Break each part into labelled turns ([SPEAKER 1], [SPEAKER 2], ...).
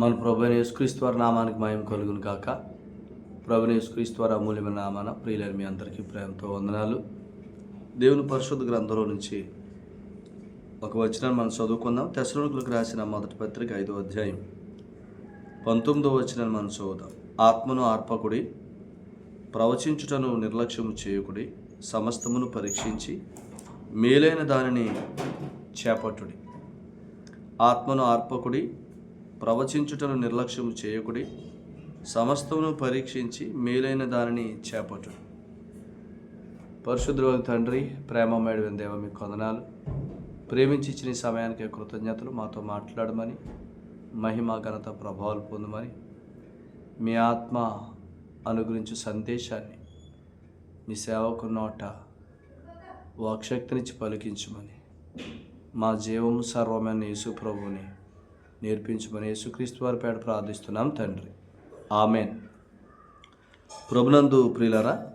[SPEAKER 1] మన ప్రభుని యేసుక్రీస్తు నామానికి మయం కలుగును కాక ప్రభుని యేసుక్రీస్తు వారి అమూల్యమైన నామాన ప్రియులైన మీ అందరికీ ప్రేమతో వందనాలు. దేవుని పరిశుద్ధ గ్రంథంలో నుంచి ఒక వచనాన్ని మనం చదువుకుందాం. తెసలోనికులకు రాసిన మొదటి పత్రిక ఐదో అధ్యాయం పంతొమ్మిదో వచనాన్ని మనం చదువుదాం. ఆత్మను ఆర్పకుడి ప్రవచించుటను నిర్లక్ష్యము చేయకుడి సమస్తమును పరీక్షించి మేలైన దానిని చేపట్టుడి. ఆత్మను ఆర్పకుడి ప్రవచించుటను నిర్లక్ష్యం చేయకుడి సమస్తమును పరీక్షించి మేలైన దానిని చేపట్టు పరిశుద్ధుల తండ్రి ప్రేమమేడు దేవ మీ కొందనాలు. ప్రేమించి ఇచ్చిన ఈ సమయానికి కృతజ్ఞతలు మాతో మాట్లాడమని మహిమ ఘనత ప్రభావాలు పొందమని మీ ఆత్మ అనుగురించి సందేశాన్ని మీ సేవకు నోట వాక్శక్తినిచ్చి పలికించమని మా జీవము సర్వమైన యేసు ప్రభుని నేర్పించమని యేసుక్రీస్తు వారి పేట ప్రార్థిస్తున్నాం తండ్రి. ఆమెన్. ప్రభునందు ప్రియులరా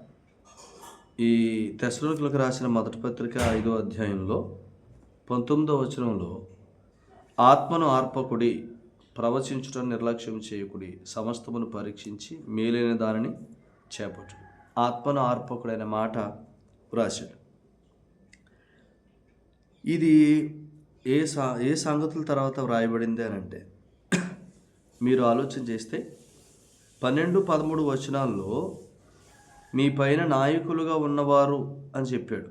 [SPEAKER 1] ఈ తెసలకు రాసిన మొదటి పత్రిక ఐదో అధ్యాయంలో పంతొమ్మిదో వచనంలో ఆత్మను ఆర్పకుడి ప్రవచించడం నిర్లక్ష్యం చేయకుడి సమస్తమును పరీక్షించి మేలైన దానిని చేపట్టు. ఆత్మను ఆర్పకుడైన మాట వ్రాశాడు. ఇది ఏ సా ఏ సంగతుల తర్వాత వ్రాయబడింది అని అంటే మీరు ఆలోచన చేస్తే పన్నెండు పదమూడు వచనాల్లో మీ పైన నాయకులుగా ఉన్నవారు అని చెప్పాడు.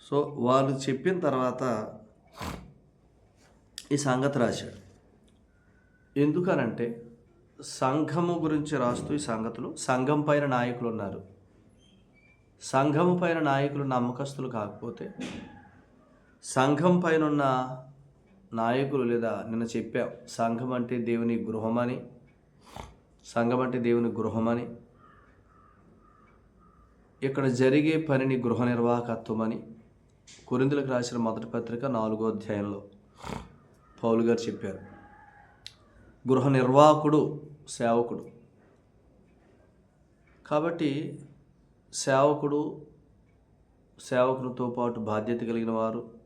[SPEAKER 1] సో వాళ్ళు చెప్పిన తర్వాత ఈ సంగతి రాశాడు. ఎందుకనంటే సంఘము గురించి రాస్తూ ఈ సంగతులు సంఘం పైన నాయకులు ఉన్నారు. సంఘము పైన నాయకులు నమ్మకస్తులు కాకపోతే సంఘం పైన ఉన్న నాయకులు లేదా నిన్న చెప్పాం సంఘం అంటే దేవుని గృహమని సంఘం అంటే దేవుని గృహమని ఇక్కడ జరిగే పనిని గృహ నిర్వాహకత్వమని కొరిందులకు రాసిన మొదటి పత్రిక నాలుగో అధ్యాయంలో పౌలు గారు చెప్పారు. గృహ నిర్వాహకుడు సేవకుడు. కాబట్టి సేవకుడు సేవకునితో పాటు బాధ్యత కలిగిన వారు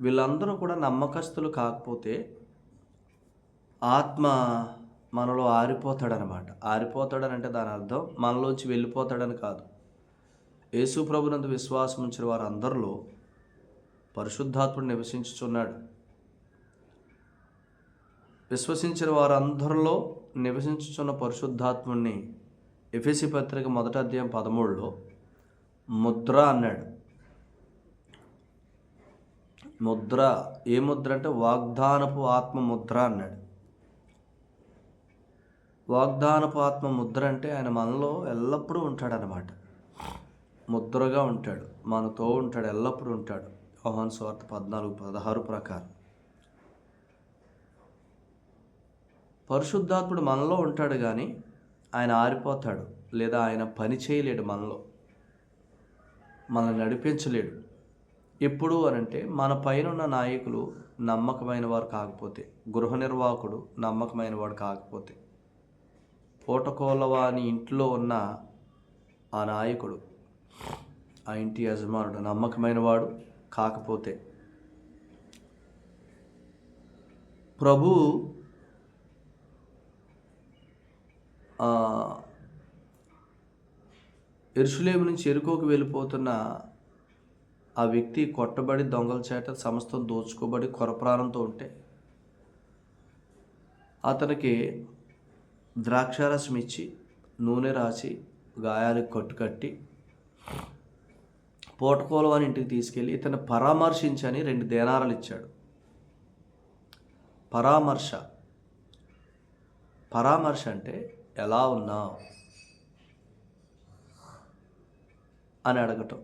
[SPEAKER 1] వీళ్ళందరూ కూడా నమ్మకస్తులు కాకపోతే ఆత్మ మనలో ఆరిపోతాడనమాట. ఆరిపోతాడనంటే దాని అర్థం మనలోంచి వెళ్ళిపోతాడని కాదు. యేసు ప్రభునందు విశ్వాసం ఉంచిన వారు అందరిలో పరిశుద్ధాత్ముడు నివసించుచున్నాడు. విశ్వసించిన వారందరిలో నివసించుచున్న పరిశుద్ధాత్ముడిని ఎఫెసి పత్రిక మొదటి అధ్యాయం పదమూడులో ముద్ర అన్నాడు. ముద్ర ఏ ముద్ర అంటే వాగ్దానపు ఆత్మ ముద్ర అన్నాడు. వాగ్దానపు ఆత్మ ముద్ర అంటే ఆయన మనలో ఎల్లప్పుడూ ఉంటాడనమాట ముద్రగా ఉంటాడు మనతో ఉంటాడు ఎల్లప్పుడూ ఉంటాడు. యోహాన్ స్వార్థ పద్నాలుగు పదహారు ప్రకారం. పరిశుద్ధాత్ముడు మనలో ఉంటాడు కానీ ఆయన ఆరిపోతాడు లేదా ఆయన పని చేయలేడు మనలో. మనల్ని నడిపించలేడు. ఎప్పుడు అనంటే మన పైన ఉన్న నాయకులు నమ్మకమైన వారు కాకపోతే గృహ నిర్వాహకుడు నమ్మకమైన వాడు కాకపోతే పూటకోలవాని ఇంట్లో ఉన్న ఆ నాయకుడు ఆ ఇంటి యజమానుడు నమ్మకమైన వాడు కాకపోతే ప్రభు ఎరుసలేము నుంచి ఎరుకోకు వెళ్ళిపోతున్న ఆ వ్యక్తి కొట్టబడి దొంగల చేత సమస్తం దోచుకోబడి కొరప్రాణంతో ఉంటే అతనికి ద్రాక్షారసం ఇచ్చి నూనె రాసి గాయాలకు కట్టుకట్టి పోటకోలవాని ఇంటికి తీసుకెళ్ళి ఇతను పరామర్శించని రెండు దేనారాలు ఇచ్చాడు. పరామర్శ. పరామర్శ అంటే ఎలా ఉన్నావు? అని అడగటం.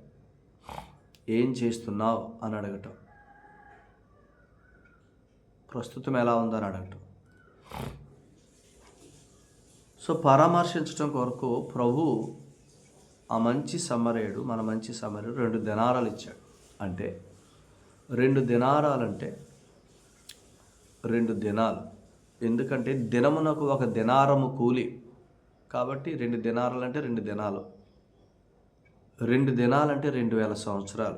[SPEAKER 1] ఏం చేస్తున్నావు? అని అడగటం. ప్రస్తుతం ఎలా ఉందని అడగటం. సో పరామర్శించడం కొరకు ప్రభు ఆ మంచి సమరేడు మన మంచి సమరేడు రెండు దినారాలు ఇచ్చాడు. అంటే రెండు దినారాలంటే రెండు దినాలు. ఎందుకంటే దినమునకు ఒక దినారము కూలి. కాబట్టి రెండు దినారాలు అంటే రెండు దినాలు. రెండు దినాలంటే రెండు వేల సంవత్సరాలు.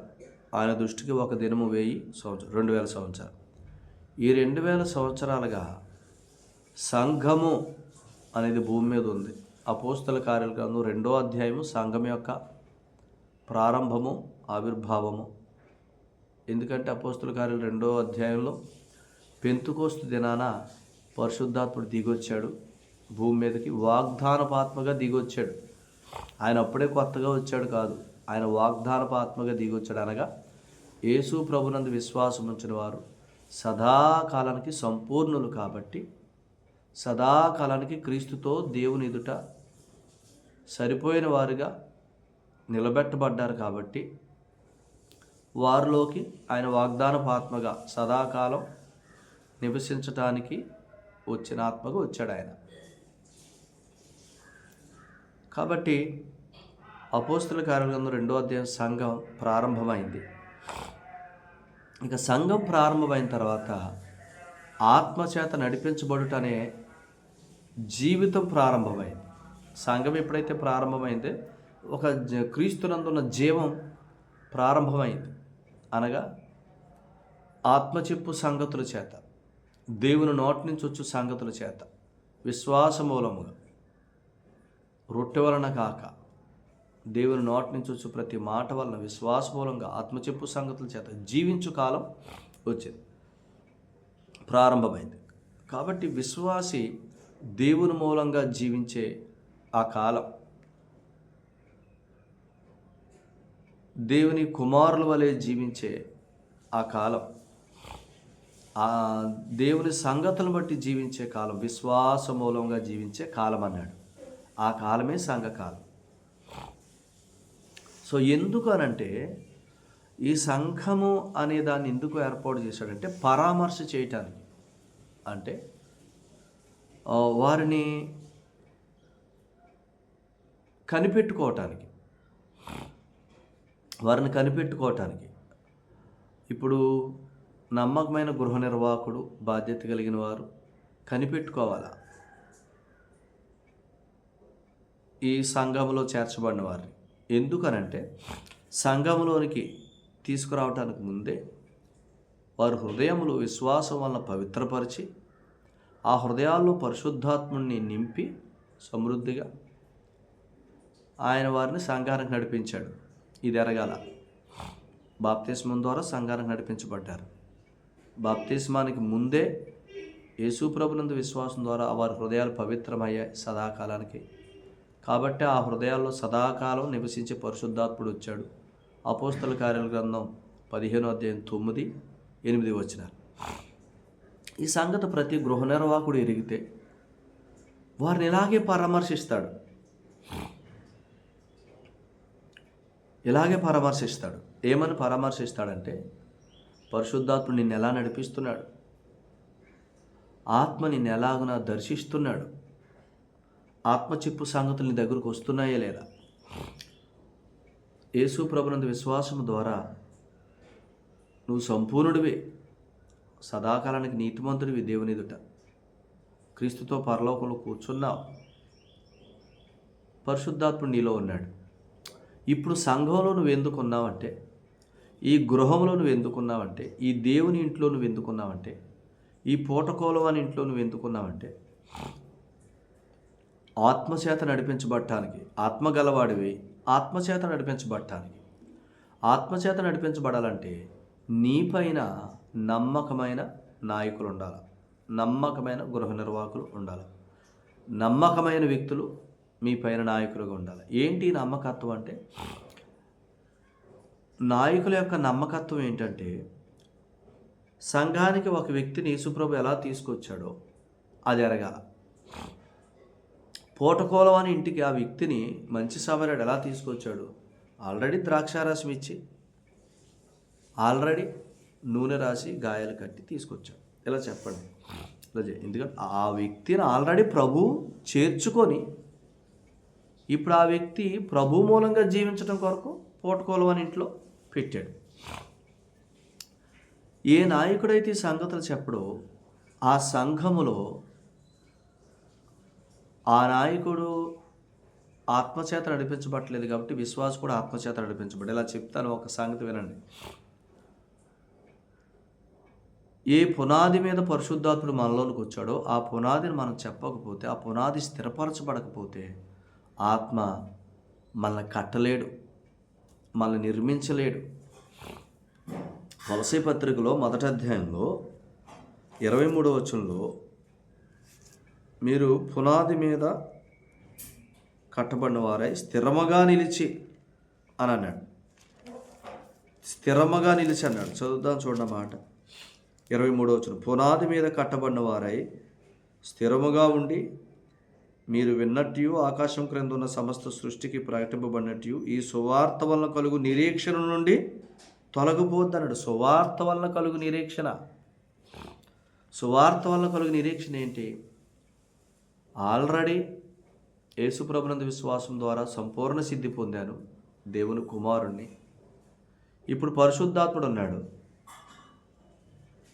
[SPEAKER 1] ఆయన దృష్టికి ఒక దినము వెయ్యి సంవత్సరం రెండు వేల సంవత్సరాలు. ఈ రెండు వేల సంవత్సరాలుగా సంఘము అనేది భూమి మీద ఉంది. అపోస్తల కార్యక్రమం రెండో అధ్యాయము సంఘం యొక్క ప్రారంభము ఆవిర్భావము. ఎందుకంటే అపోస్తుల కార్యాలు రెండో అధ్యాయంలో పెంతుకోస్తు దినాన పరిశుద్ధాత్ముడు దిగొచ్చాడు. భూమి మీదకి వాగ్దానపాత్మగా దిగొచ్చాడు. ఆయన అప్పుడే కొత్తగా వచ్చాడు కాదు. ఆయన వాగ్దానపాత్మగా దిగొచ్చాడు అనగా యేసు ప్రభునందు విశ్వాసం ఉంచిన వారు సదాకాలానికి సంపూర్ణులు కాబట్టి సదాకాలానికి క్రీస్తుతో దేవుని ఎదుట సరిపోయిన వారుగా నిలబెట్టబడ్డారు కాబట్టి వారిలోకి ఆయన వాగ్దానపాత్మగా సదాకాలం నివసించటానికి వచ్చిన ఆత్మగా వచ్చాడు ఆయన. కాబట్టి అపోస్తుల కార్యక్రమం రెండో అధ్యాయం సంఘం ప్రారంభమైంది. ఇక సంఘం ప్రారంభమైన తర్వాత ఆత్మచేత నడిపించబడుట అనే జీవితం ప్రారంభమైంది. సంఘం ఎప్పుడైతే ప్రారంభమైందే ఒక క్రీస్తునందున్న జీవం ప్రారంభమైంది. అనగా ఆత్మచెప్పు సంగతుల చేత దేవుని నోటి నుంచి వచ్చు సంగతుల చేత విశ్వాస మూలముగా. రొట్టె వలన కాక దేవుని నోటి నుంచి వచ్చే ప్రతి మాట వలన విశ్వాస మూలంగా ఆత్మచెప్పు సంగతుల చేత జీవించు కాలం వచ్చింది. ప్రారంభమైంది. కాబట్టి విశ్వాసి దేవుని మూలంగా జీవించే ఆ కాలం దేవుని కుమారుల వలె జీవించే ఆ కాలం ఆ దేవుని సంగతులను బట్టి జీవించే కాలం విశ్వాస మూలంగా జీవించే కాలం అన్నాడు. ఆ కాలమే సంఘకాలం. సో ఎందుకు అనంటే ఈ సంఘము అనే దాన్ని ఎందుకు ఏర్పాటు చేశాడంటే పరామర్శ చేయటానికి. అంటే వారిని కనిపెట్టుకోవటానికి. వారిని కనిపెట్టుకోవటానికి. ఇప్పుడు నమ్మకమైన గృహ నిర్వాహకుడు బాధ్యత కలిగిన వారు కనిపెట్టుకోవాలా? ఈ సంఘంలో చేర్చబడిన వారిని ఎందుకనంటే సంఘంలోనికి తీసుకురావటానికి ముందే వారి హృదయములు విశ్వాసం వలన పవిత్రపరిచి ఆ హృదయాల్లో పరిశుద్ధాత్ముని నింపి సమృద్ధిగా ఆయన వారిని సంఘానికి నడిపించాడు. ఇది ఎరగాల. బాప్తిస్మం ద్వారా సంఘానికి నడిపించబడ్డారు. బాప్తిస్మానికి ముందే యేసు ప్రభునందు విశ్వాసం ద్వారా వారి హృదయాలు పవిత్రమయ్యాయి. సదాకాలానికి కాబట్టి ఆ హృదయాల్లో సదాకాలం నివసించే పరిశుద్ధాత్ముడు వచ్చాడు. అపోస్తల కార్యాల గ్రంథం పదిహేను అధ్యాయం తొమ్మిది ఎనిమిది వచ్చినారు ఈ సంగతి ప్రతి గృహ నిర్వాహకుడు ఎరిగితే వారిని ఇలాగే పరామర్శిస్తాడు. ఇలాగే పరామర్శిస్తాడు. ఏమని పరామర్శిస్తాడంటే పరిశుద్ధాత్ముడు నిన్ను ఎలా నడిపిస్తున్నాడు? ఆత్మ నిన్ను ఎలాగునా దర్శిస్తున్నాడు? ఆత్మచిప్పు సంగతులు నీ దగ్గరకు వస్తున్నాయా లేదా? యేసు ప్రభునందు విశ్వాసం ద్వారా నువ్వు సంపూర్ణుడివి సదాకాలానికి నీతిమంతుడివి దేవుని ఎదుట. క్రీస్తుతో పరలోకంలో కూర్చున్నావు. పరిశుద్ధాత్ముడు నీలో ఉన్నాడు. ఇప్పుడు సంఘంలో నువ్వు ఎందుకున్నావంటే ఈ గృహంలో నువ్వు ఎందుకున్నావంటే ఈ దేవుని ఇంట్లో నువ్వు ఎందుకున్నావంటే ఈ పూటకోలవాని ఇంట్లో నువ్వు ఎందుకున్నావంటే ఆత్మచేత నడిపించబడటానికి ఆత్మ గలవాడివి ఆత్మచేత నడిపించబడటానికి. ఆత్మచేత నడిపించబడాలంటే నీపైన నమ్మకమైన నాయకులు ఉండాలి నమ్మకమైన గృహ నిర్వాహకులు ఉండాలి. నమ్మకమైన వ్యక్తులు మీ పైన నాయకులుగా ఉండాలి. ఏంటి నమ్మకత్వం అంటే? నాయకుల యొక్క నమ్మకత్వం ఏంటంటే సంఘానికి ఒక వ్యక్తిని యేసుప్రభు ఎలా తీసుకొచ్చాడో అది ఎరగాల పూటకోలం అని ఇంటికి ఆ వ్యక్తిని మంచి సమరుడు ఎలా తీసుకొచ్చాడు? ఆల్రెడీ ద్రాక్షారసం ఇచ్చి ఆల్రెడీ నూనె రాసి గాయాలు కట్టి తీసుకొచ్చాడు. ఇలా చెప్పండి. ఇలా ఎందుకంటే ఆ వ్యక్తిని ఆల్రెడీ ప్రభు చేర్చుకొని ఇప్పుడు ఆ వ్యక్తి ప్రభు మూలంగా జీవించడం కొరకు పూటకోలం అని ఇంట్లో పెట్టాడు. ఏ నాయకుడైతే ఈ సంగతులు చెప్పడో ఆ సంఘములో ఆ నాయకుడు ఆత్మచేత నడిపించబట్టలేదు కాబట్టి విశ్వాస్ కూడా ఆత్మచేత నడిపించబడి ఇలా చెప్తాను ఒక సంగతి వినండి. ఏ పునాది మీద పరిశుద్ధాత్ముడు మనలోనికి వచ్చాడో ఆ పునాదిని మనం చెప్పకపోతే ఆ పునాది స్థిరపరచబడకపోతే ఆత్మ మనల్ని కట్టలేడు మనల్ని నిర్మించలేడు. తులసి పత్రికలో మొదటి అధ్యాయంలో ఇరవై మూడో వచనంలో మీరు పునాది మీద కట్టబడిన వారై స్థిరముగా నిలిచి అని అన్నాడు. స్థిరముగా నిలిచి అన్నాడు. చదువుదాం చూడండి మాట. ఇరవై మూడో వచ్చిన పునాది మీద కట్టబడిన వారై స్థిరముగా ఉండి మీరు విన్నట్టు ఆకాశం క్రింద ఉన్న సమస్త సృష్టికి ప్రకటింపబడినట్టు ఈ సువార్త వలన కలుగు నిరీక్షణ నుండి తొలగిపోద్ది అన్నాడు. సువార్త వలన కలుగు నిరీక్షణ. సువార్త వలన కలుగు నిరీక్షణ ఏంటి? ఆల్రెడీ యేసుప్రభునందు విశ్వాసం ద్వారా సంపూర్ణ సిద్ధి పొందాను దేవుని కుమారుణ్ణి. ఇప్పుడు పరిశుద్ధాత్ముడు ఉన్నాడు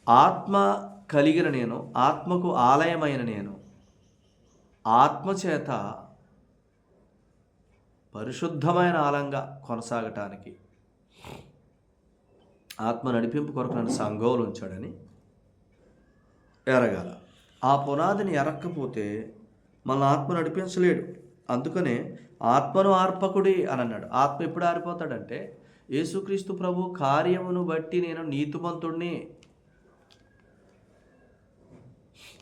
[SPEAKER 1] ఆత్మ కలిగిన నేను ఆత్మకు ఆలయమైన నేను ఆత్మచేత పరిశుద్ధమైన ఆలంగా కొనసాగటానికి ఆత్మ నడిపింపు కొరకు నన్ను సంఘంలో ఉంచాడని ఎరగాల. ఆ పునాదిని ఎరక్కపోతే మన ఆత్మ నడిపించలేడు. అందుకనే ఆత్మను ఆర్పకుడి అని అన్నాడు. ఆత్మ ఎప్పుడు ఆరిపోతాడంటే యేసుక్రీస్తు ప్రభు కార్యమును బట్టి నేను నీతిమంతుణ్ణి.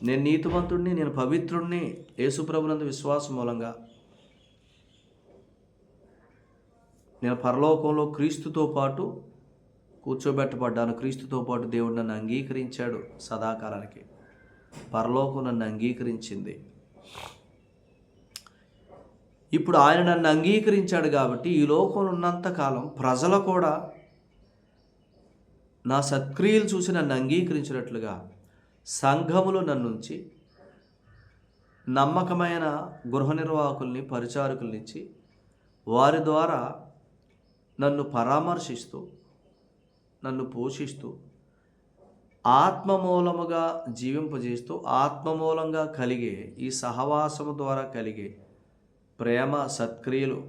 [SPEAKER 1] నేను నీతిమంతుణ్ణి నేను పవిత్రుణ్ణి. యేసుప్రభునందు విశ్వాసం మూలంగా. నేను పరలోకంలో క్రీస్తుతో పాటు కూర్చోబెట్టబడ్డాను. క్రీస్తుతో పాటు దేవుడు నన్ను అంగీకరించాడు సదాకాలానికి. పరలోకం నన్ను అంగీకరించింది. ఇప్పుడు ఆయన నన్ను అంగీకరించాడు కాబట్టి ఈ లోకంలో ఉన్నంతకాలం ప్రజలు కూడా నా సత్క్రియలు చూసి నన్ను అంగీకరించినట్లుగా సంఘములో నన్నుంచి నమ్మకమైన గృహ నిర్వాహకుల్ని పరిచారకుల్నిచ్చి వారి ద్వారా నన్ను పరామర్శిస్తూ నన్ను పోషిస్తూ ఆత్మమూలముగా జీవింపజేస్తూ ఆత్మమూలంగా కలిగే ఈ సహవాసము ద్వారా కలిగే ప్రేమ సత్క్రియలు.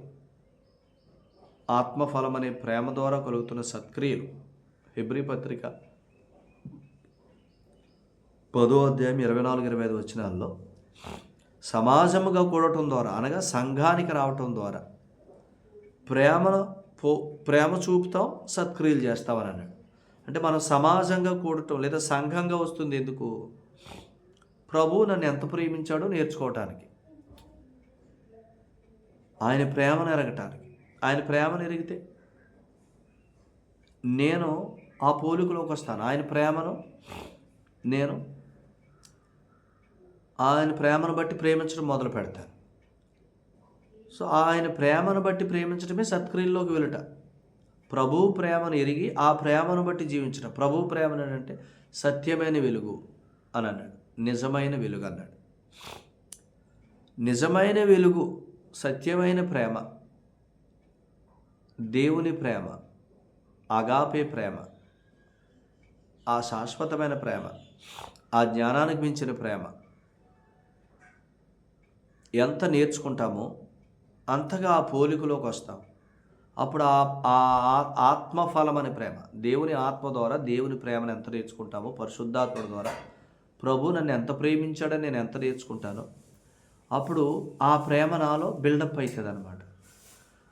[SPEAKER 1] ఆత్మఫలం అనే ప్రేమ ద్వారా కలుగుతున్న సత్క్రియలు. హెబ్రి పత్రిక పదో అధ్యాయం ఇరవై నాలుగు ఇరవై ఐదు వచనాల్లో సమాజముగా కూడటం ద్వారా అనగా సంఘానికి రావటం ద్వారా ప్రేమను పో ప్రేమ చూపుతాం సత్క్రియలు చేస్తామని అన్నాడు. అంటే మనం సమాజంగా కూడటం లేదా సంఘంగా వస్తుంది ఎందుకు? ప్రభు నన్ను ఎంత ప్రేమించాడో నేర్చుకోవటానికి. ఆయన ప్రేమను ఎరగటానికి. ఆయన ప్రేమను ఎరిగితే నేను ఆ పోలికలోకి వస్తాను. ఆయన ప్రేమను నేను ఆయన ప్రేమను బట్టి ప్రేమించడం మొదలు పెడతాను. సో ఆయన ప్రేమను బట్టి ప్రేమించడమే సత్క్రియల్లోకి వెళ్ళట. ప్రభు ప్రేమను ఎరిగి ఆ ప్రేమను బట్టి జీవించడం ప్రభు ప్రేమ అంటే సత్యమైన వెలుగు అని అన్నాడు. నిజమైన వెలుగు అన్నాడు. నిజమైన వెలుగు సత్యమైన ప్రేమ దేవుని ప్రేమ అగాపే ప్రేమ ఆ శాశ్వతమైన ప్రేమ ఆ జ్ఞానానికి మించిన ప్రేమ ఎంత నేర్చుకుంటామో అంతగా ఆ పోలికలోకి వస్తాం. అప్పుడు ఆ ఆ ఆత్మఫలం అనే ప్రేమ దేవుని ఆత్మ ద్వారా దేవుని ప్రేమను ఎంత నేర్చుకుంటామో పరిశుద్ధాత్మ ద్వారా ప్రభు నన్ను ఎంత ప్రేమించాడని నేను ఎంత నేర్చుకుంటానో అప్పుడు ఆ ప్రేమ నాలో బిల్డప్ అవుతుంది అనమాట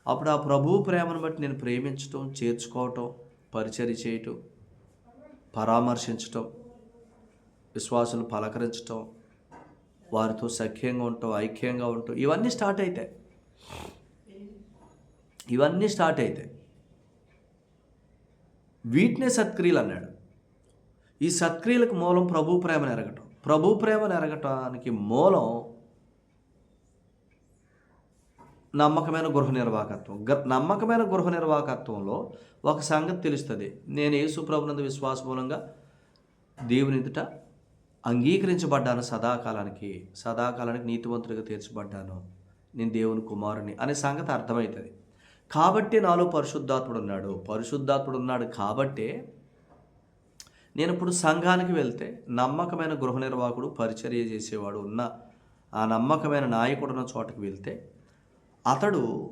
[SPEAKER 1] అప్పుడు ఆ ప్రభు ప్రేమను బట్టి నేను ప్రేమించటం చేర్చుకోవటం పరిచర్య చేయటం పరామర్శించటం విశ్వాసులు పలకరించటం వారితో సఖ్యంగా ఉండటం ఐక్యంగా ఉండటం ఇవన్నీ స్టార్ట్ అవుతాయి ఇవన్నీ స్టార్ట్ అవుతాయి వీటినే సత్క్రియలు అన్నాడు. ఈ సత్క్రియలకు మూలం ప్రభు ప్రేమను ఎరగటం. ప్రభు ప్రేమను ఎరగటానికి మూలం నమ్మకమైన గృహ నిర్వాహకత్వం. గ- నమ్మకమైన గృహ నిర్వాహకత్వంలో ఒక సంగతి తెలుస్తుంది. నేను యేసు ప్రభునందు విశ్వాస మూలంగా దేవుని అంగీకరించబడ్డాను సదాకాలానికి సదాకాలానికి నీతివంతుడిగా తీర్చబడ్డాను. నేను దేవుని కుమారుని అనే సంగతి అర్థమవుతుంది కాబట్టి నాలో పరిశుద్ధాత్ముడు ఉన్నాడు. పరిశుద్ధాత్ముడు ఉన్నాడు కాబట్టే నేను ఇప్పుడు సంఘానికి వెళ్తే నమ్మకమైన గృహ నిర్వాహకుడు పరిచర్య చేసేవాడు ఉన్న ఆ నమ్మకమైన నాయకుడు ఉన్న చోటకి వెళ్తే అతడు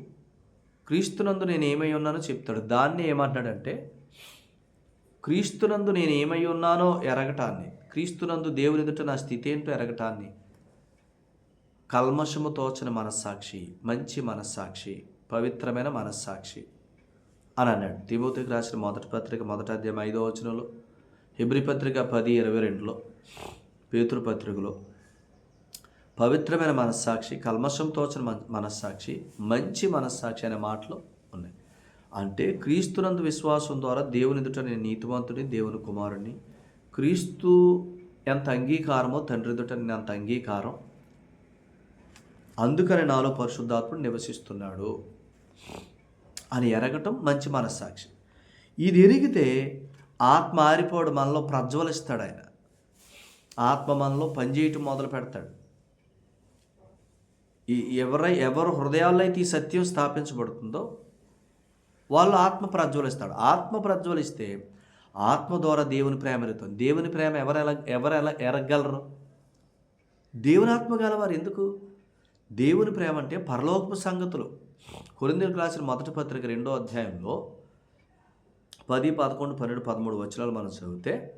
[SPEAKER 1] క్రీస్తునందు నేను ఏమై ఉన్నానో చెప్తాడు. దాన్ని ఏమంటాడంటే క్రీస్తునందు నేను ఏమై ఉన్నానో ఎరగటాన్ని క్రీస్తునందు దేవుని ఎదుట నా స్థితి ఏంటో ఎరగటాన్ని కల్మషము తోచని మనస్సాక్షి మంచి మనస్సాక్షి పవిత్రమైన మనస్సాక్షి అని అన్నాడు. తిమోతికి రాసిన మొదటి పత్రిక మొదటి అధ్యాయం ఐదో వచనంలో హిబ్రి పత్రిక పది ఇరవై రెండులో పేతురు పవిత్రమైన మనస్సాక్షి కల్మషం తోచిన మన- మనస్సాక్షి మంచి మనస్సాక్షి అనే మాటలు ఉన్నాయి. అంటే క్రీస్తునందు విశ్వాసం ద్వారా దేవుని ఎదుట నేను నీతివంతుని దేవుని కుమారుని క్రీస్తు ఎంత అంగీకారమో తండ్రి ఎదుట నేను అంత అంగీకారం. అందుకని నాలో పరిశుద్ధాత్ముడు నివసిస్తున్నాడు అని ఎరగటం మంచి మనస్సాక్షి. ఇది ఎరిగితే ఆత్మ ఆరిపోవడం మనలో ప్రజ్వలిస్తాడు ఆయన. ఆత్మ మనలో పనిచేయటం మొదలు పెడతాడు ఎవరై ఎవరు హృదయాల్లో అయితే ఈ సత్యం స్థాపించబడుతుందో వాళ్ళు ఆత్మ ప్రజ్వలిస్తాడు ఆత్మ ప్రజ్వలిస్తే ఆత్మ ద్వారా దేవుని ప్రేమ ఎరుగుతుంది. దేవుని ప్రేమ ఎవరు ఎలా ఎవరు ఎలా ఎరగలరు? దేవుని ఆత్మ గలవారు ఎందుకు? దేవుని ప్రేమ అంటే పరలోకపు సంగతులు. కొరిందరికి రాసిన మొదటి పత్రిక రెండో అధ్యాయంలో పది పదకొండు పన్నెండు పదమూడు వచనాలు మనం చదివితే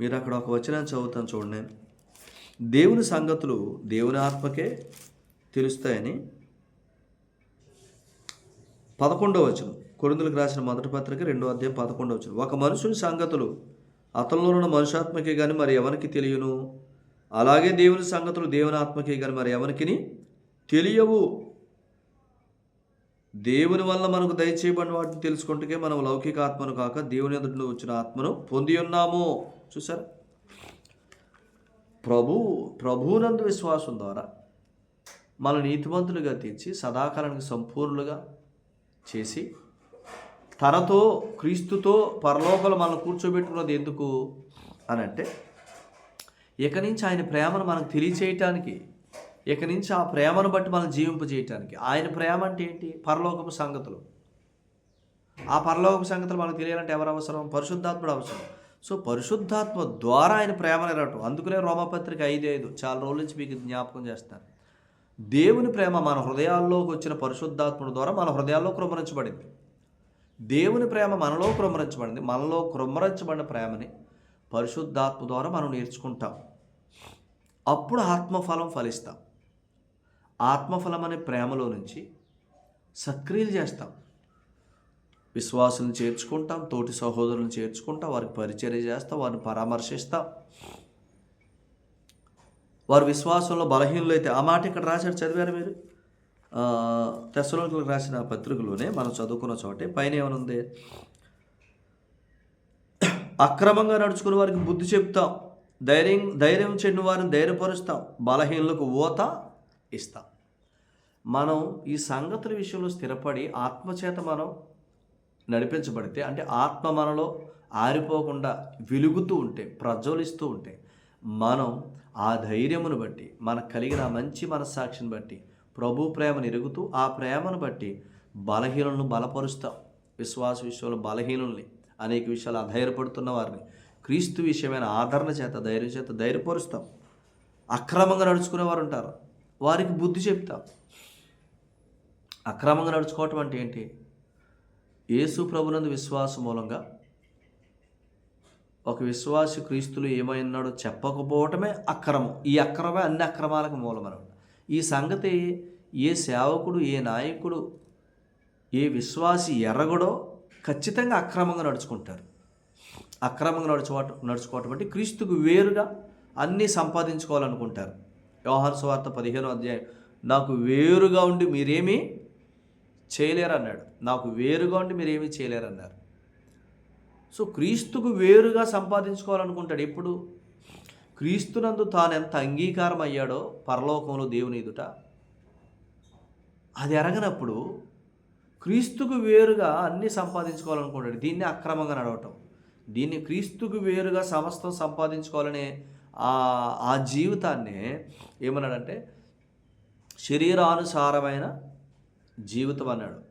[SPEAKER 1] మీరు అక్కడ ఒక వచనాన్ని చదువుతాను చూడండి. దేవుని సంగతులు దేవుని ఆత్మకే తెలుస్తాయని పదకొండవ వచనం. కొరిందులకు రాసిన మొదటి పత్రిక రెండో అధ్యాయం పదకొండవ వచనం. ఒక మనుషుని సంగతులు అతనిలో ఉన్న మనుషాత్మకే కానీ మరి ఎవరికి తెలియను? అలాగే దేవుని సంగతులు దేవుని ఆత్మకే కానీ మరి ఎవరికి తెలియవు. దేవుని వల్ల మనకు దయచేయబడిన వాటిని తెలుసుకుంటే మనం లౌకిక ఆత్మను కాక దేవుని ఎదుటి వచ్చిన ఆత్మను పొంది ఉన్నాము. చూసారా ప్రభు ప్రభువునందు విశ్వాసం ద్వారా మన నీతిమంతులుగా తీర్చి సదాకాలానికి సంపూర్ణులుగా చేసి తనతో క్రీస్తుతో పరలోకలు మనం కూర్చోబెట్టుకున్నది ఎందుకు అని అంటే ఇక నుంచి ఆయన ప్రేమను మనకు తెలియచేయటానికి ఇక నుంచి ఆ ప్రేమను బట్టి మనం జీవింపజేయటానికి ఆయన ప్రేమ అంటే ఏంటి? పరలోకపు సంగతులు. ఆ పరలోకపు సంగతులు మనకు తెలియాలంటే ఎవరు అవసరం? పరిశుద్ధాత్ముడు అవసరం. సో పరిశుద్ధాత్మ ద్వారా ఆయన ప్రేమను ఎరగటం. అందుకనే రోమపత్రిక ఐదు ఐదు చాలా రోజుల నుంచి మీకు జ్ఞాపకం చేస్తాను. దేవుని ప్రేమ మన హృదయాల్లోకి వచ్చిన పరిశుద్ధాత్ముడు ద్వారా మన హృదయాల్లో కృమరించబడింది దేవుని ప్రేమ మనలో కృమరించబడింది మనలో కృమరించబడిన ప్రేమని పరిశుద్ధాత్మ ద్వారా మనం నేర్చుకుంటాం. అప్పుడు ఆత్మఫలం ఫలిస్తాం. ఆత్మఫలం అనే ప్రేమలో నుంచి సక్రియలు చేస్తాం. విశ్వాసులను చేర్చుకుంటాం తోటి సహోదరులను చేర్చుకుంటాం వారికి పరిచర్య చేస్తాం వారిని పరామర్శిస్తాం. వారి విశ్వాసంలో బలహీనలు అయితే ఆ మాట ఇక్కడ రాశారు చదివారు మీరు? తెసలోకి రాసిన పత్రికలోనే మనం చదువుకున్న చోటే పైన ఏమనుంది? అక్రమంగా నడుచుకున్న వారికి బుద్ధి చెప్తాం ధైర్యం ధైర్యం చెందిన వారిని ధైర్యపరుస్తాం బలహీనులకు ఓత ఇస్తాం. మనం ఈ సంగతుల విషయంలో స్థిరపడి ఆత్మచేత మనం నడిపించబడితే అంటే ఆత్మ మనలో ఆరిపోకుండా వెలుగుతూ ఉంటే ప్రజ్వలిస్తూ ఉంటే మనం ఆ ధైర్యమును బట్టి మనకు కలిగిన మంచి మనస్సాక్షిని బట్టి ప్రభు ప్రేమను ఎరుగుతూ ఆ ప్రేమను బట్టి బలహీనులను బలపరుస్తాం. విశ్వాస విషయంలో బలహీనుల్ని అనేక విషయాలు అధైర్యపడుతున్న వారిని క్రీస్తు విషయమైన ఆదరణ చేత ధైర్యం చేత ధైర్యపరుస్తాం. అక్రమంగా నడుచుకునే వారు ఉంటారు. వారికి బుద్ధి చెప్తాం. అక్రమంగా నడుచుకోవటం అంటే ఏంటి? యేసు ప్రభునందు విశ్వాసం మూలంగా ఒక విశ్వాసి క్రీస్తులు ఏమైనాడో చెప్పకపోవటమే అక్రమం. ఈ అక్రమే అన్ని అక్రమాలకు మూలమనమాట. ఈ సంగతి ఏ సేవకుడు ఏ నాయకుడు ఏ విశ్వాసి ఎర్రగడో ఖచ్చితంగా అక్రమంగా నడుచుకుంటారు. అక్రమంగా నడుచుకోవటం నడుచుకోవటం అంటే క్రీస్తుకు వేరుగా అన్నీ సంపాదించుకోవాలనుకుంటారు. వ్యవహార స్వార్థ పదిహేనో అధ్యాయం నాకు వేరుగా ఉండి మీరేమీ చేయలేరు అన్నాడు నాకు వేరుగా ఉండి ఏమీ చేయలేరు అన్నారు సో క్రీస్తుకు వేరుగా సంపాదించుకోవాలనుకుంటాడు ఎప్పుడు? క్రీస్తునందు తాను ఎంత అంగీకారం అయ్యాడో పరలోకంలో దేవుని ఎదుట అది ఎరగనప్పుడు క్రీస్తుకు వేరుగా అన్నీ సంపాదించుకోవాలనుకుంటాడు. దీన్ని అక్రమంగా నడవటం. దీన్ని క్రీస్తుకు వేరుగా సమస్తం సంపాదించుకోవాలనే ఆ ఆ జీవితాన్ని ఏమన్నాడంటే శరీరానుసారమైన జీవితం అన్నాడు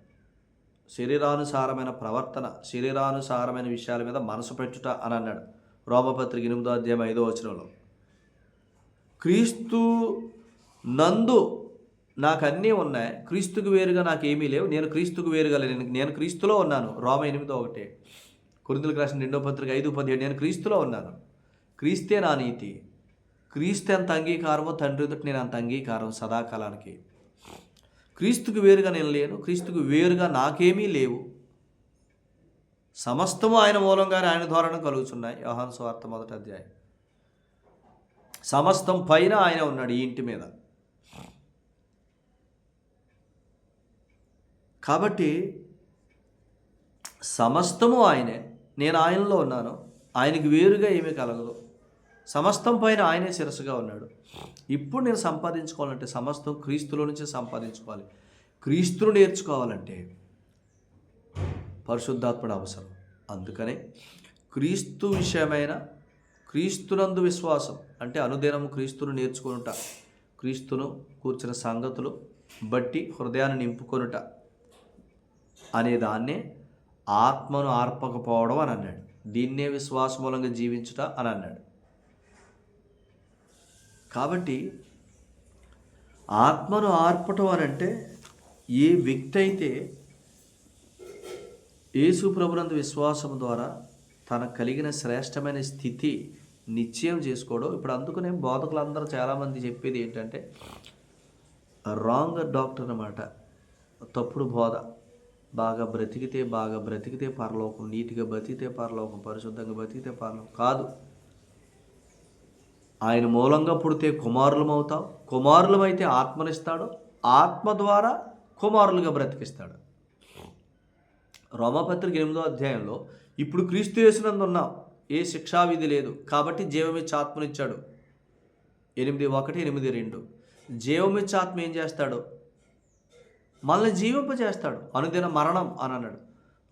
[SPEAKER 1] శరీరానుసారమైన ప్రవర్తన శరీరానుసారమైన విషయాల మీద మనసు పెట్టుట అని అన్నాడు. రోమపత్రిక ఎనిమిదో అధ్యాయం ఐదో వచనంలో. క్రీస్తు నందు నాకు అన్నీ ఉన్నాయి. క్రీస్తుకు వేరుగా నాకు ఏమీ లేవు. నేను క్రీస్తుకు వేరుగా లేను. నేను క్రీస్తులో ఉన్నాను. రోమ ఎనిమిదో ఒకటి. కురిందులకు రాసిన రెండో పత్రిక ఐదు పదిహేడు. నేను క్రీస్తులో ఉన్నాను. క్రీస్తే నా నీతి. క్రీస్తు ఎంత అంగీకారమో తండ్రి నేను అంత అంగీకారం సదాకాలానికి. క్రీస్తుకు వేరుగా నేను లేను క్రీస్తుకు వేరుగా నాకేమీ లేవు. సమస్తము ఆయన మూలంగానే ఆయన ద్వారానే కలుగుతున్నాయి యోహాను స్వార్థ మొదటి అధ్యాయం. సమస్తం పైన ఆయన ఉన్నాడు ఈ ఇంటి మీద. కాబట్టి సమస్తము ఆయనే నేను ఆయనలో ఉన్నాను ఆయనకి వేరుగా ఏమీ కలగదు. సమస్తం పైన ఆయనే శిరస్సుగా ఉన్నాడు. ఇప్పుడు నేను సంపాదించుకోవాలంటే సమస్తం క్రీస్తులో నుంచే సంపాదించుకోవాలి. క్రీస్తును నేర్చుకోవాలంటే పరిశుద్ధాత్మడు అవసరం. అందుకనే క్రీస్తు విషయమైన క్రీస్తునందు విశ్వాసం అంటే అనుదినము క్రీస్తును నేర్చుకొనుట క్రీస్తును కూర్చిన సంగతులు బట్టి హృదయాన్ని నింపుకొనుట అనే దాన్నే ఆత్మను ఆర్పకపోవడం అని అన్నాడు. దీన్నే విశ్వాసమూలంగా జీవించుట అని అన్నాడు. కాబట్టి ఆత్మను ఆర్పటం అని అంటే ఏ వ్యక్తి అయితే యేసు ప్రభునందు విశ్వాసం ద్వారా తనకు కలిగిన శ్రేష్టమైన స్థితి నిశ్చయం చేసుకోవడం ఇప్పుడు అందుకనే బోధకులందరూ చాలామంది చెప్పేది ఏంటంటే రాంగ్ డాక్టర్ అన్నమాట. తప్పుడు బోధ. బాగా బ్రతికితే బాగా బ్రతికితే పరలోకం నీట్గా బతికితే పరలోకం పరిశుద్ధంగా బ్రతికితే పరలోకం కాదు. ఆయన మూలంగా పుడితే కుమారులమవుతావు. కుమారులమైతే ఆత్మనిస్తాడు. ఆత్మ ద్వారా కుమారులుగా బ్రతికిస్తాడు. రోమపత్రిక ఎనిమిదో అధ్యాయంలో ఇప్పుడు క్రీస్తు చేసినందు ఉన్నాం ఏ శిక్షావిధి లేదు. కాబట్టి జీవమిచ్చ ఆత్మనిచ్చాడు. ఎనిమిది ఒకటి ఎనిమిది రెండు. జీవమిచ్చ ఆత్మ ఏం చేస్తాడు? మనల్ని జీవింపజేస్తాడు. అనుదిన మరణం అని అన్నాడు.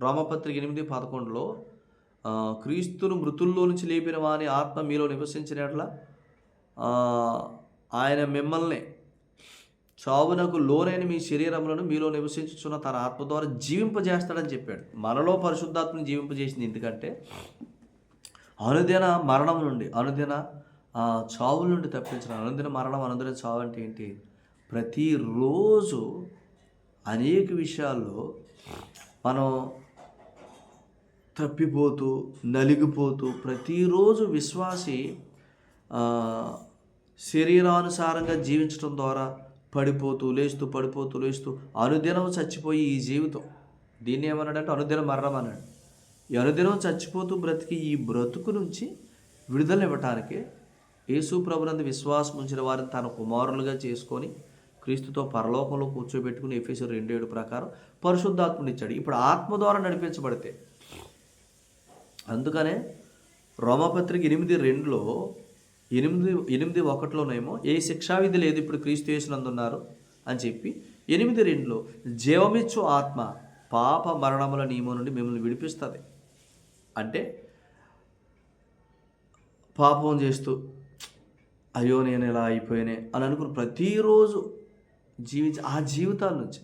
[SPEAKER 1] రోమపత్రిక ఎనిమిది పదకొండులో క్రీస్తును మృతుల్లో నుంచి లేపిన వాని ఆత్మ మీలో నివసించినట్ల ఆయన మిమ్మల్ని చావునకు లోనైన మీ శరీరములను మీలో నివసించుచున్న తన ఆత్మ ద్వారా జీవింపజేస్తాడని చెప్పాడు. మనలో పరిశుద్ధాత్మని జీవింపజేసింది ఎందుకంటే అనుదిన మరణం నుండి అనుదిన చావుల నుండి తప్పించిన అనుదిన మరణం అనుదిన చావు అంటే ఏంటి? ప్రతిరోజు అనేక విషయాల్లో మనం తప్పిపోతూ నలిగిపోతూ ప్రతిరోజు విశ్వాసి శరీరానుసారంగా జీవించడం ద్వారా పడిపోతూ లేస్తూ పడిపోతూ లేస్తూ అనుదినం చచ్చిపోయి ఈ జీవితం. దీన్ని ఏమన్నాడంటే అనుదిన మరణం అన్నాడు. ఈ అనుదినం చచ్చిపోతూ బ్రతికి ఈ బ్రతుకు నుంచి విడుదల ఇవ్వటానికి యేసు ప్రభునందు విశ్వాసం ఉంచిన వారిని తన కుమారులుగా చేసుకొని క్రీస్తుతో పరలోకంలో కూర్చోబెట్టుకుని ఎఫ్ఎస్ రెండు ఏడు ప్రకారం పరిశుద్ధాత్మనిచ్చాడు ఇప్పుడు ఆత్మ ద్వారా నడిపించబడితే అందుకనే రోమపత్రిక ఎనిమిది రెండులో ఎనిమిది ఎనిమిది ఒకటిలోనేమో ఏ శిక్షావిధి లేదు ఇప్పుడు క్రీస్తు చేసినందున్నారు అని చెప్పి ఎనిమిది రెండులో జీవమిచ్చు ఆత్మ పాప మరణముల నియమం నుండి మిమ్మల్ని విడిపిస్తుంది. అంటే పాపం చేస్తూ అయ్యో నేను ఇలా అయిపోయానే అని అనుకుని ప్రతిరోజు జీవించి ఆ జీవితాల నుంచి.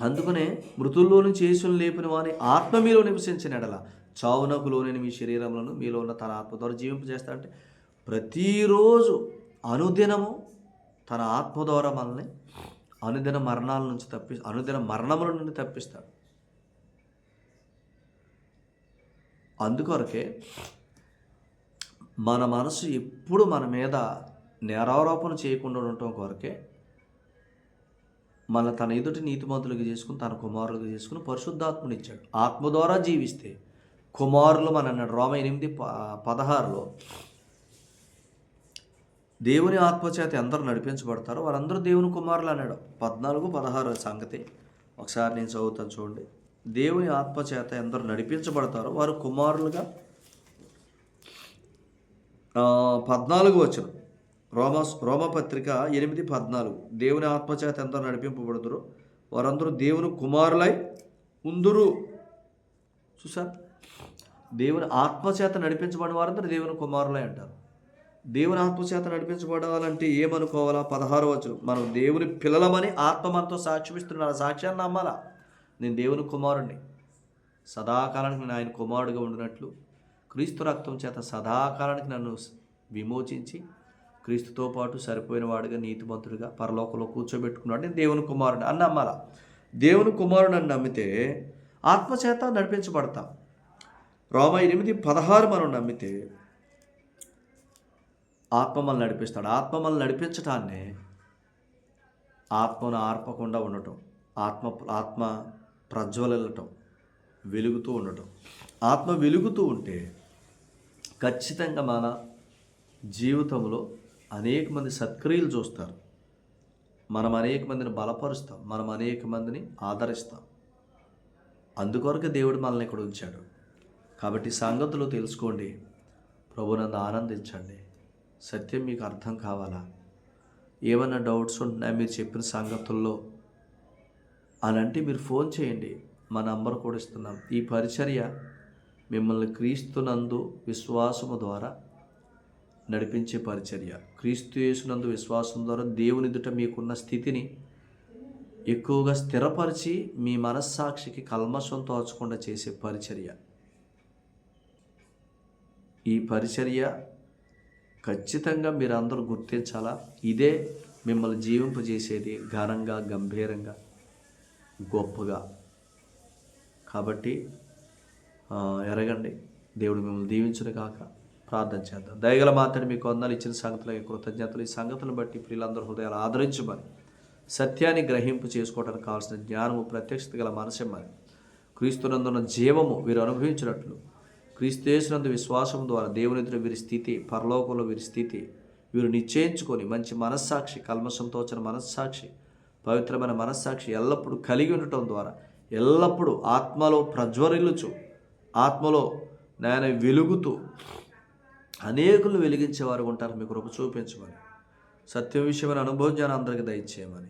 [SPEAKER 1] అందుకనే మృతుల్లో నుంచి యేసుని లేపిన వాని ఆత్మ మీలో నివసించిన ఎడల చావునకు లోనైన మీ శరీరంలో మీలో ఉన్న తన ఆత్మ ద్వారా జీవింపజేస్తాడంటే ప్రతిరోజు అనుదినము తన ఆత్మ ద్వారా మనల్ని అనుదిన మరణాల నుంచి తప్పి అనుదిన మరణముల నుండి తప్పిస్తాడు. అందుకొరకే మన మనసు ఎప్పుడు మన మీద నేరారోపణ చేయకుండా ఉండటం కొరకే మన తన ఎదుటి నీతిమంతులుగా చేసుకుని తన కుమారులుగా చేసుకుని పరిశుద్ధాత్మనిచ్చాడు. ఆత్మ ద్వారా జీవిస్తే కుమారులు మన అన్నాడు. రోమ ఎనిమిది ప పదహారులో దేవుని ఆత్మచేత ఎందరు నడిపించబడతారో వారందరూ దేవుని కుమారులు అన్నాడు. పద్నాలుగు పదహారు సంగతి ఒకసారి నేను చదువుతాను చూడండి. దేవుని ఆత్మచేత ఎందరు నడిపించబడతారో వారు కుమారులుగా పద్నాలుగు వచ్చిన రోమ రోమపత్రిక ఎనిమిది పద్నాలుగు. దేవుని ఆత్మచేత ఎంత నడిపింపబడుతురు వారందరూ దేవుని కుమారులై ఉందురు. చూసా దేవుని ఆత్మచేత నడిపించబడిన వారందరూ దేవుని కుమారులే అంటారు. దేవుని ఆత్మచేత నడిపించబడాలంటే ఏమనుకోవాలా? పదహారు వచ్చు మనం దేవుని పిల్లలమని ఆత్మ మనతో సాక్ష్యమిస్తున్నారు ఆ సాక్ష్యాన్ని నమ్మాలా? నేను దేవుని కుమారుణ్ణి. సదాకాలానికి నేను ఆయన కుమారుడిగా ఉండినట్లు క్రీస్తు రక్తం చేత సదాకాలానికి నన్ను విమోచించి క్రీస్తుతో పాటు సరిపోయిన వాడిగా నీతిమంతుడిగా పరలోకంలో కూర్చోబెట్టుకున్నాడు. నేను దేవుని కుమారుడు అని నమ్మాలా? దేవుని కుమారుడు అని నమ్మితే ఆత్మచేత నడిపించబడతాం. రోమ ఎనిమిది పదహారు మనం నమ్మితే ఆత్మమల్ని నడిపిస్తాడు. ఆత్మమల్ని నడిపించటాన్ని నడిపించటాన్నే ఆత్మను ఆర్పకుండా ఉండటం ఆత్మ ఆత్మ ప్రజ్వలటం వెలుగుతూ ఉండటం. ఆత్మ వెలుగుతూ ఉంటే ఖచ్చితంగా మన జీవితంలో అనేక మంది సత్క్రియలు చూస్తారు. మనం అనేక మందిని బలపరుస్తాం మనం అనేక మందిని ఆదరిస్తాం. అందుకొరకు దేవుడు మనల్ని ఇక్కడ ఉంచాడు. కాబట్టి సంగతులు తెలుసుకోండి. ప్రభునందు ఆనందించండి. సత్యం మీకు అర్థం కావాలా? ఏమైనా డౌట్స్ ఉంటున్నాయి మీరు చెప్పిన సంగతుల్లో? అని అంటే మీరు ఫోన్ చేయండి. మా నంబర్ కూడా ఇస్తున్నాం. ఈ పరిచర్య మిమ్మల్ని క్రీస్తునందు విశ్వాసము ద్వారా నడిపించే పరిచర్య. క్రీస్తు యేసునందు విశ్వాసం ద్వారా దేవుని ఎదుట మీకున్న స్థితిని ఎక్కువగా స్థిరపరిచి మీ మనస్సాక్షికి కల్మషం తోచకుండా చేసే పరిచర్య. ఈ పరిచర్య ఖచ్చితంగా మీరు అందరూ గుర్తించాలా? ఇదే మిమ్మల్ని జీవింపజేసేది ఘనంగా గంభీరంగా గొప్పగా. కాబట్టి ఎరగండి. దేవుడు మిమ్మల్ని దీవించును కాక ప్రార్థన చేద్దాం. దయగల మాత్రం మీకు వందలు ఇచ్చిన సంగతులకి కృతజ్ఞతలు. ఈ సంగతులను బట్టి ప్రియులందరూ హృదయాలు ఆదరించమని సత్యాన్ని గ్రహింపు చేసుకోవడానికి కావాల్సిన జ్ఞానము ప్రత్యక్షత గల మనసిమ్మని క్రీస్తునందున్న జీవము వీరు అనుభవించినట్లు క్రీస్తునందు విశ్వాసం ద్వారా దేవుని వీరి స్థితి పరలోకంలో వీరి స్థితి వీరు నిశ్చయించుకొని మంచి మనస్సాక్షి కల్మషంతో వచ్చిన మనస్సాక్షి పవిత్రమైన మనస్సాక్షి ఎల్లప్పుడూ కలిగి ఉండటం ద్వారా ఎల్లప్పుడూ ఆత్మలో ప్రజ్వరిల్లుచు ఆత్మలో నాయన వెలుగుతూ అనేకులు వెలిగించేవారు ఉంటారు. మీకు కృప చూపించమని. సత్యం విషయమైన అనుభవం జ్ఞానం అందరికీ దయచేయమని.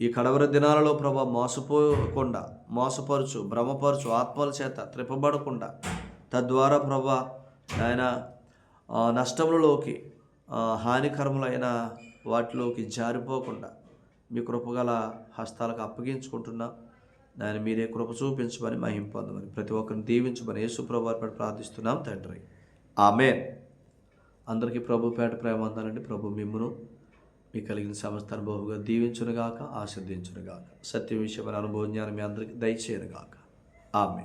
[SPEAKER 1] ఈ కడవర దినాలలో ప్రభా మోసపోకుండా మోసపరచు భ్రమపరచు ఆత్మల చేత త్రిప్పబడకుండా తద్వారా ప్రభా ఆయన నష్టములలోకి హానికరములైన వాటిలోకి జారిపోకుండా మీ కృపగల హస్తాలకు అప్పగించుకుంటున్నా. నాయన మీరే కృప చూపించమని మహిం పొందమని ప్రతి ఒక్కరిని దీవించమని యేసు పేట ప్రార్థిస్తున్నాం తండ్రి. ఆమెన్. అందరికీ ప్రభు పేట ప్రేమ అందాలండి ప్రభు మిమ్మును మీ కలిగిన సమస్త బహుగా దీవించునుగాక ఆశీర్దించునుగాక సత్యం విషయమైన అనుభవం జ్ఞానం మీ అందరికీ దయచేయనుగాక. ఆమె